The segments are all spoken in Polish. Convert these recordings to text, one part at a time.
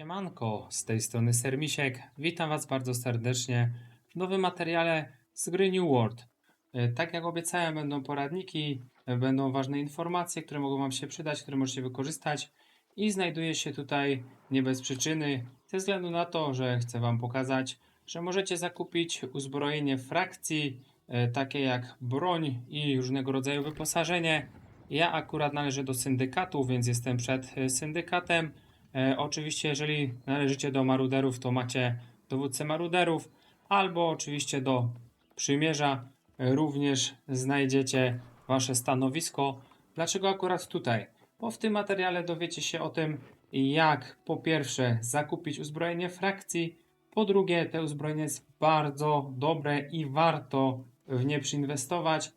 Siemanko, z tej strony Sermisiek. Witam Was bardzo serdecznie w nowym materiale z gry New World. E, Tak jak obiecałem, będą poradniki, e, będą ważne informacje, które mogą Wam się przydać, które możecie wykorzystać i znajduję się tutaj nie bez przyczyny, ze względu na to, że chcę Wam pokazać, że możecie zakupić uzbrojenie frakcji, e, takie jak broń i różnego rodzaju wyposażenie. Ja akurat należę do syndykatu, więc jestem przed syndykatem. E, oczywiście, jeżeli należycie do maruderów, to macie dowódcę maruderów, albo oczywiście do przymierza e, również znajdziecie wasze stanowisko. Dlaczego akurat tutaj? Bo w tym materiale dowiecie się o tym, jak po pierwsze zakupić uzbrojenie frakcji, po drugie, te uzbrojenie jest bardzo dobre i warto w nie przyinwestować.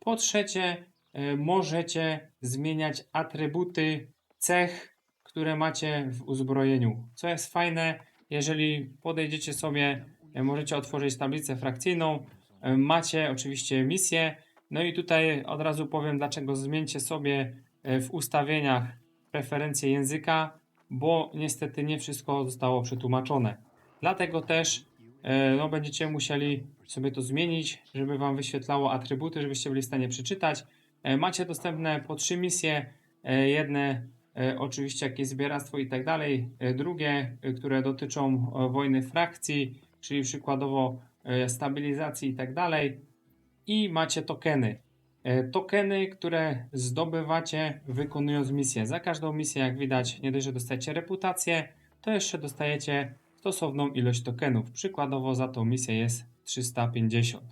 Po trzecie, e, możecie zmieniać atrybuty cech które macie w uzbrojeniu. Co jest fajne, jeżeli podejdziecie sobie, e, możecie otworzyć tablicę frakcyjną, e, macie oczywiście misję, no i tutaj od razu powiem, dlaczego zmieńcie sobie e, w ustawieniach preferencje języka, bo niestety nie wszystko zostało przetłumaczone. Dlatego też no, będziecie musieli sobie to zmienić, żeby Wam wyświetlało atrybuty, żebyście byli w stanie przeczytać. Macie dostępne po trzy misje, jedne oczywiście jakieś zbieractwo i tak dalej. E, Drugie, e, które dotyczą e, wojny frakcji, czyli przykładowo e, stabilizacji i tak dalej. I macie tokeny. E, Tokeny, które zdobywacie wykonując misję. Za każdą misję, jak widać, nie dość, że dostajecie reputację, to jeszcze dostajecie stosowną ilość tokenów. Przykładowo za tą misję jest 350.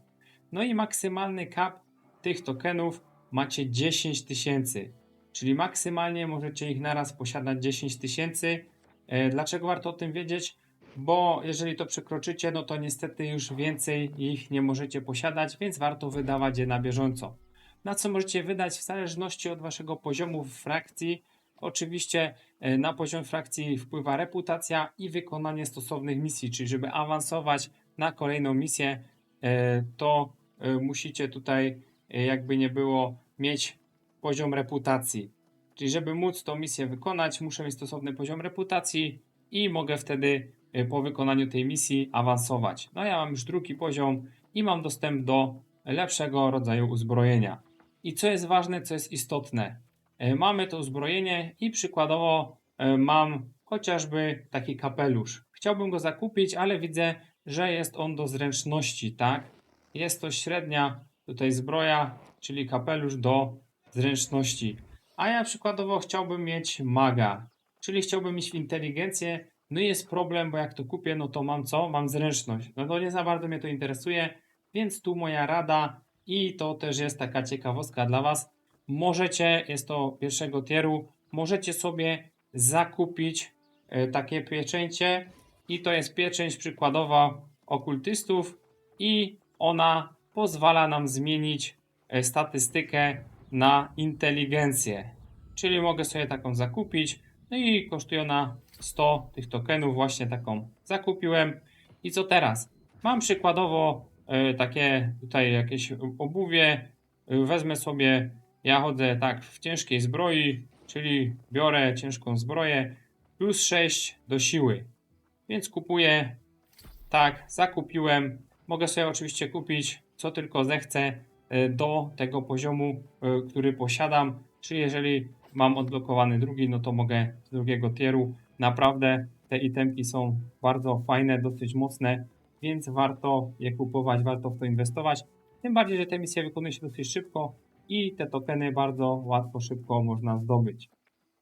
No i maksymalny cap tych tokenów macie 10 tysięcy. Czyli maksymalnie możecie ich naraz posiadać 10 tysięcy. E, Dlaczego warto o tym wiedzieć? Bo jeżeli to przekroczycie, no to niestety już więcej ich nie możecie posiadać, więc warto wydawać je na bieżąco. Na co możecie wydać w zależności od waszego poziomu w frakcji. Oczywiście e, na poziom frakcji wpływa reputacja i wykonanie stosownych misji, czyli żeby awansować na kolejną misję, e, to musicie tutaj, jakby nie było, mieć poziom reputacji. Czyli żeby móc tą misję wykonać, muszę mieć stosowny poziom reputacji i mogę wtedy y, po wykonaniu tej misji awansować. No ja mam już drugi poziom i mam dostęp do lepszego rodzaju uzbrojenia. I co jest ważne, co jest istotne, y, mamy to uzbrojenie i przykładowo y, mam chociażby taki kapelusz. Chciałbym go zakupić, ale widzę, że jest on do zręczności, tak? Jest to średnia tutaj zbroja, czyli kapelusz do zręczności. A ja przykładowo chciałbym mieć maga, czyli chciałbym mieć inteligencję. No i jest problem, bo jak to kupię, no to mam co? Mam zręczność. No to nie za bardzo mnie to interesuje, więc tu moja rada i to też jest taka ciekawostka dla Was. Możecie, jest to pierwszego tieru, możecie sobie zakupić e, takie pieczęcie i to jest pieczęć przykładowa okultystów i ona pozwala nam zmienić e, statystykę na inteligencję. Czyli mogę sobie taką zakupić. No i kosztuje ona 100 tych tokenów. Właśnie taką zakupiłem. I co teraz? Mam przykładowo e, takie tutaj jakieś obuwie. E, Wezmę sobie, ja chodzę tak w ciężkiej zbroi, czyli biorę ciężką zbroję plus 6 do siły. Więc kupuję tak, zakupiłem. Mogę sobie oczywiście kupić co tylko zechcę do tego poziomu, e, który posiadam. Czyli jeżeli mam odblokowany drugi, no to mogę z drugiego tieru. Naprawdę te itemki są bardzo fajne, dosyć mocne, więc warto je kupować, warto w to inwestować. Tym bardziej, że te misje wykonuje się dosyć szybko i te tokeny bardzo łatwo, szybko można zdobyć.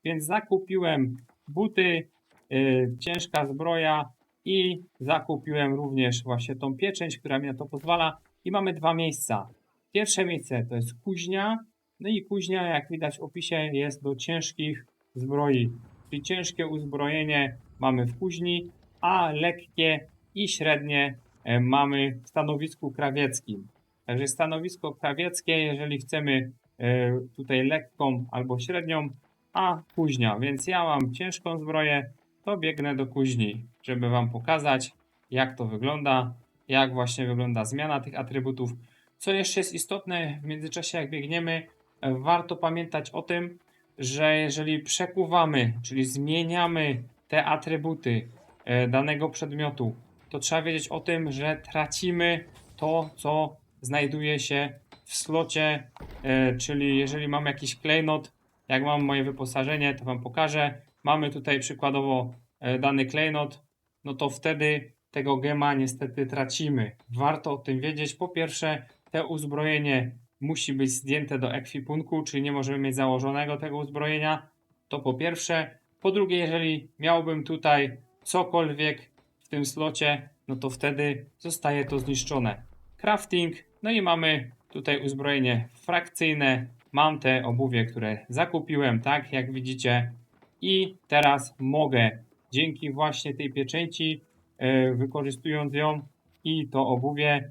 Więc zakupiłem buty, yy, ciężka zbroja i zakupiłem również właśnie tą pieczęć, która mi na to pozwala. I mamy dwa miejsca. Pierwsze miejsce to jest kuźnia, no i kuźnia, jak widać w opisie, jest do ciężkich zbroi. Czyli ciężkie uzbrojenie mamy w kuźni, a lekkie i średnie e, mamy w stanowisku krawieckim. Także stanowisko krawieckie, jeżeli chcemy e, tutaj lekką albo średnią, a kuźnia. Więc ja mam ciężką zbroję, to biegnę do kuźni, żeby Wam pokazać, jak to wygląda, jak właśnie wygląda zmiana tych atrybutów. Co jeszcze jest istotne w międzyczasie, jak biegniemy, warto pamiętać o tym, że jeżeli przekuwamy, czyli zmieniamy te atrybuty e, danego przedmiotu, to trzeba wiedzieć o tym, że tracimy to, co znajduje się w slocie, e, czyli jeżeli mam jakiś klejnot, jak mam moje wyposażenie, to Wam pokażę. Mamy tutaj przykładowo e, dany klejnot, no to wtedy tego gema niestety tracimy. Warto o tym wiedzieć. Po pierwsze, te uzbrojenie musi być zdjęte do ekwipunku, czyli nie możemy mieć założonego tego uzbrojenia. To po pierwsze. Po drugie, jeżeli miałbym tutaj cokolwiek w tym slocie, no to wtedy zostaje to zniszczone. Crafting, no i mamy tutaj uzbrojenie frakcyjne. Mam te obuwie, które zakupiłem, tak jak widzicie. I teraz mogę dzięki właśnie tej pieczęci, e, wykorzystując ją i to obuwie,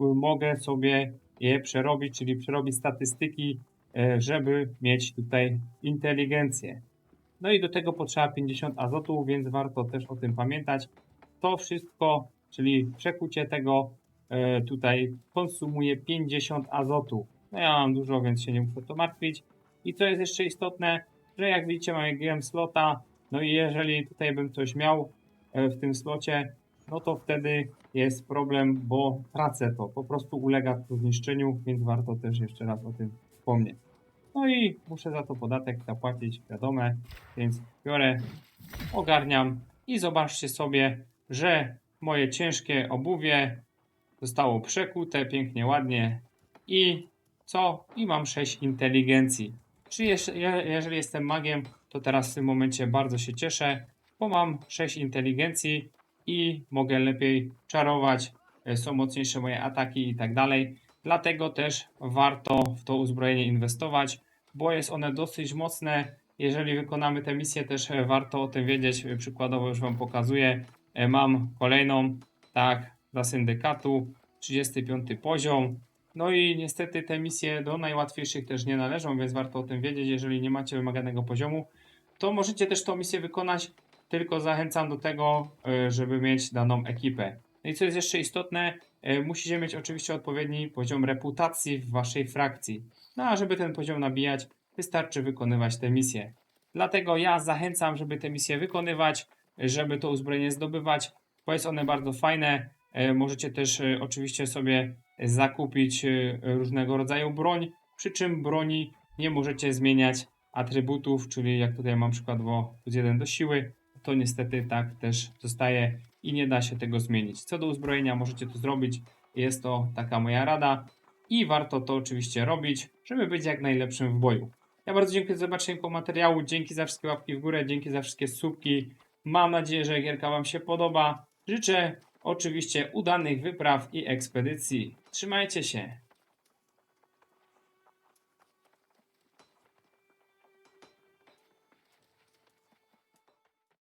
mogę sobie je przerobić, czyli przerobić statystyki, e, żeby mieć tutaj inteligencję. No i do tego potrzeba 50 azotu, więc warto też o tym pamiętać. To wszystko, czyli przekucie tego e, tutaj konsumuje 50 azotu. No ja mam dużo, więc się nie muszę to martwić. I co jest jeszcze istotne, że jak widzicie mamy GM slota, no i jeżeli tutaj bym coś miał e, w tym slocie, no to wtedy jest problem, bo tracę to. Po prostu ulega to zniszczeniu, więc warto też jeszcze raz o tym wspomnieć. No i muszę za to podatek zapłacić, wiadome, więc biorę, ogarniam i zobaczcie sobie, że moje ciężkie obuwie zostało przekute pięknie, ładnie i co? I mam 6 inteligencji. Czyli jeżeli jestem magiem, to teraz w tym momencie bardzo się cieszę, bo mam 6 inteligencji i mogę lepiej czarować, e, są mocniejsze moje ataki i tak dalej. Dlatego też warto w to uzbrojenie inwestować, bo jest one dosyć mocne. Jeżeli wykonamy tę misję, też e, warto o tym wiedzieć. E, Przykładowo już Wam pokazuję. Mam kolejną, tak, dla syndykatu, 35 poziom. No i niestety te misje do najłatwiejszych też nie należą, więc warto o tym wiedzieć. Jeżeli nie macie wymaganego poziomu, to możecie też tą misję wykonać, tylko zachęcam do tego, e, żeby mieć daną ekipę. No i co jest jeszcze istotne, e, musicie mieć oczywiście odpowiedni poziom reputacji w waszej frakcji. No a żeby ten poziom nabijać, wystarczy wykonywać te misje. Dlatego ja zachęcam, żeby te misje wykonywać, żeby to uzbrojenie zdobywać, bo jest one bardzo fajne. E, Możecie też oczywiście sobie zakupić różnego rodzaju broń, przy czym broni nie możecie zmieniać atrybutów, czyli jak tutaj mam przykładowo plus 1 do siły, to niestety tak też zostaje i nie da się tego zmienić. Co do uzbrojenia możecie to zrobić, jest to taka moja rada i warto to oczywiście robić, żeby być jak najlepszym w boju. Ja bardzo dziękuję za zobaczenie tego materiału, dzięki za wszystkie łapki w górę, dzięki za wszystkie słupki. Mam nadzieję, że gierka Wam się podoba. Życzę oczywiście udanych wypraw i ekspedycji. Trzymajcie się.